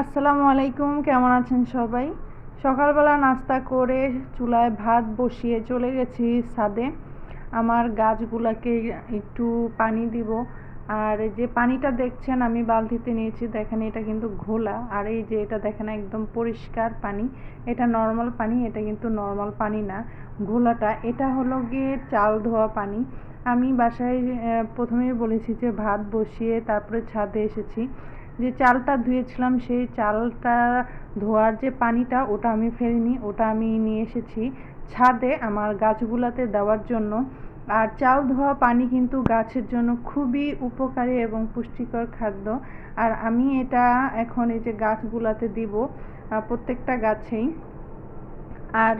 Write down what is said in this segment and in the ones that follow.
আসসালামু আলাইকুম, কেমন আছেন সবাই? সকালবেলা নাস্তা করে চুলায় ভাত বসিয়ে চলে গেছি ছাদে। আমার গাছগুলাকে একটু পানি দিব। আর যে পানিটা দেখছেন, আমি বালতিতে নিয়েছি। দেখেন, এটা কিন্তু ঘোলা। আর এই যে এটা দেখেন, একদম পরিষ্কার পানি। এটা নর্মাল পানি, এটা কিন্তু নর্মাল পানি না, ঘোলাটা। এটা হলো গিয়ে চাল ধোয়া পানি। আমি বাসায় প্রথমেই বলেছি যে ভাত বসিয়ে তারপরে ছাদে এসেছি। যে চালটা ধুয়েছিলাম, সেই চালটা ধোয়ার যে পানিটা, ওটা আমি ফেলিনি, ওটা আমি নিয়ে এসেছি ছাদে আমার গাছগুলাতে দেওয়ার জন্য। আর চাল ধোয়া পানি কিন্তু গাছের জন্য খুবই উপকারী এবং পুষ্টিকর খাদ্য। আর আমি এটা এখন এই যে গাছগুলাতে দিব প্রত্যেকটা গাছেই। আর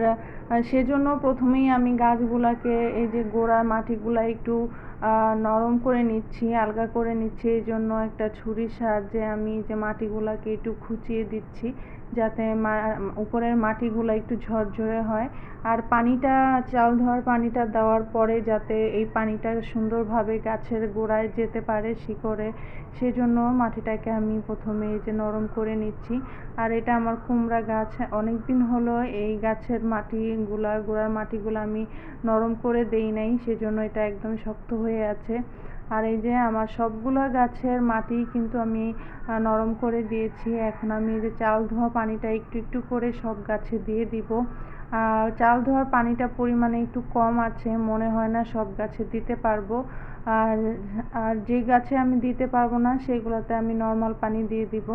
সেজন্য প্রথমেই আমি গাছগুলাকে এই যে গোড়ার মাটিগুলা একটু নরম করে নিচ্ছি, আলগা করে নিচ্ছি। এই জন্য একটা ছুরির সাহায্যে আমি যে মাটিগুলাকে একটু খুঁচিয়ে দিচ্ছি, যাতে উপরের মাটিগুলো একটু ঝরঝরে হয়। আর পানিটা, চাল ধোয়ার পানিটা দেওয়ার পরে যাতে এই পানিটা সুন্দরভাবে গাছের গোড়ায় যেতে পারে শিকড়ে, সেজন্য মাটিটাকে আমি প্রথমে এই যে নরম করে নিচ্ছি। আর এটা আমার কুমড়া গাছ অনেক দিন হলো এই গাছের মাটিগুলা গোড়ার মাটিগুলো আমি নরম করে দেই নাই, সেজন্য এটা একদম শক্ত হয়ে আছে। আর এই যে আমার সবগুলো গাছের মাটি কিন্তু আমি নরম করে দিয়েছি। এখন আমি যে চাল ধোয়া পানিটা একটু একটু করে সব গাছে দিয়ে দিব। চাল ধোয়ার পানিটা পরিমাণে একটু কম আছে, মনে হয় না সব গাছে দিতে পারব। আর আর যে গাছে আমি দিতে পারব না, সেগুলোতে আমি নর্মাল পানি দিয়ে দিব।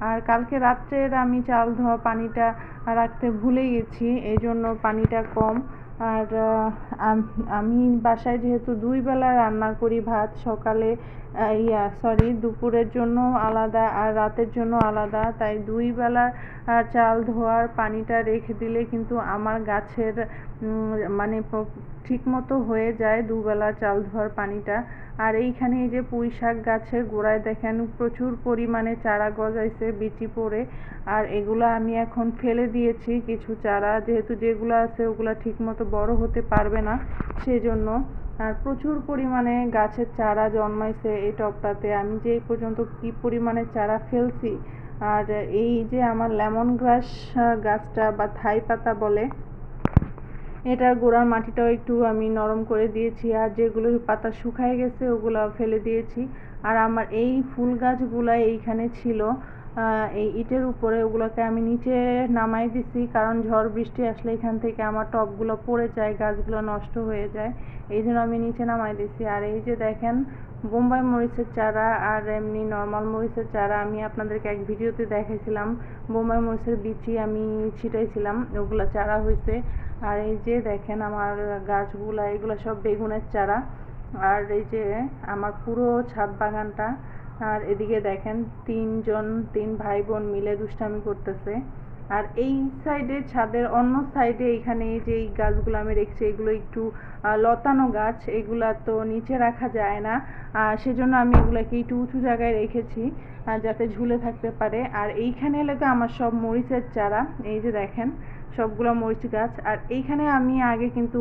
আর কালকে রাত্রের আমি চাল ধোয়া পানিটা রাখতে ভুলে গেছি এই জন্য পানিটা কম। আর আমি বাসায় যেহেতু দুই বেলা রান্না করি ভাত সকালে ইয়া সরি দুপুরের জন্য আলাদা আর রাতের জন্য আলাদা। তাই দুই বেলা চাল ধোয়ার পানিটা রেখে দিলে কিন্তু আমার গাছের মানে ঠিকমতো হয়ে যায় দুবেলা চাল ধোয়ার পানিটা। আর এইখানে এই যে পুঁই শাক গাছের গোড়ায় দেখেন প্রচুর পরিমাণে চারা গজাইছে, বিচি পড়ে। আর এগুলো আমি এখন ফেলে দিয়েছি কিছু চারা। যেহেতু যেগুলো আছে ওগুলো ঠিকমতো বড় হতে পারবে না সেজন্য। আর প্রচুর পরিমাণে গাছের চারা জন্মাইছে এই টবটাতে আমি যে পর্যন্ত কি পরিমাণে চারা ফেলছি। আর এই যে আমার লেমন গ্রাস গাছটা বা থাই পাতা বলে এটার গোড়ার মাটিটাও একটু আমি নরম করে দিয়েছি, আর যেগুলো পাতা শুকায় গেছে ওগুলো ফেলে দিয়েছি। আর আমার এই ফুল গাছগুলো এইখানে ছিল এই ইটের উপরে ওগুলোকে আমি নিচে নামাই দিছি, কারণ ঝড় বৃষ্টি আসলে এখান থেকে আমার টবগুলো পড়ে যায়, গাছগুলো নষ্ট হয়ে যায়, এই জন্য আমি নিচে নামাই দিছি। আর এই যে দেখেন, বোম্বাই মরিচের চারা আর এমনি নর্মাল মরিচের চারা আমি আপনাদেরকে এক ভিডিওতে দেখাইছিলাম। বোম্বাই মরিচের বিচি আমি ছিটাইছিলাম, ওগুলো চারা হয়েছে আর এই যে দেখেন আমার গাছগুলা, এগুলো সব বেগুনের চারা। আর এই যে আমার পুরো ছাদ বাগানটা, আর এদিকে দেখেন তিনজন, তিন ভাই বোন মিলে দুষ্টামি করতেছে। আর এই সাইডে ছাদের অন্য সাইডে এখানে যে এই গাছগুলো আমি রেখেছি এগুলো একটু লতানো গাছ, এগুলা তো নিচে রাখা যায় না। আর সেজন্য আমি এগুলোকে একটু উঁচু জায়গায় রেখেছি যাতে ঝুলে থাকতে পারে। আর এইখানে এলাকা আমার সব মরিচের চারা, এই যে দেখেন সবগুলো মরিচ গাছ। আর এইখানে আমি আগে কিন্তু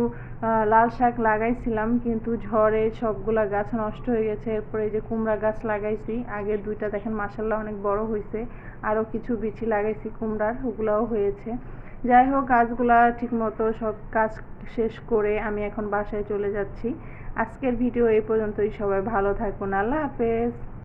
লাল শাক লাগাইছিলাম, কিন্তু ঝড়ে সবগুলা গাছ নষ্ট হয়ে গেছে। এরপরে যে কুমড়া গাছ লাগাইছি, আগে দুইটা দেখেন মাসাল্লাহ অনেক বড় হয়েছে আরও কিছু বিচি লাগাইছি কুমড়ার, ওগুলাও হয়েছে। যাই হোক, গাছগুলা ঠিকমতো সব কাজ শেষ করে আমি এখন বাসায় চলে যাচ্ছি। আজকের ভিডিও এই পর্যন্তই, সবাই ভালো থাকুন, আল্লাহ হাফেজ।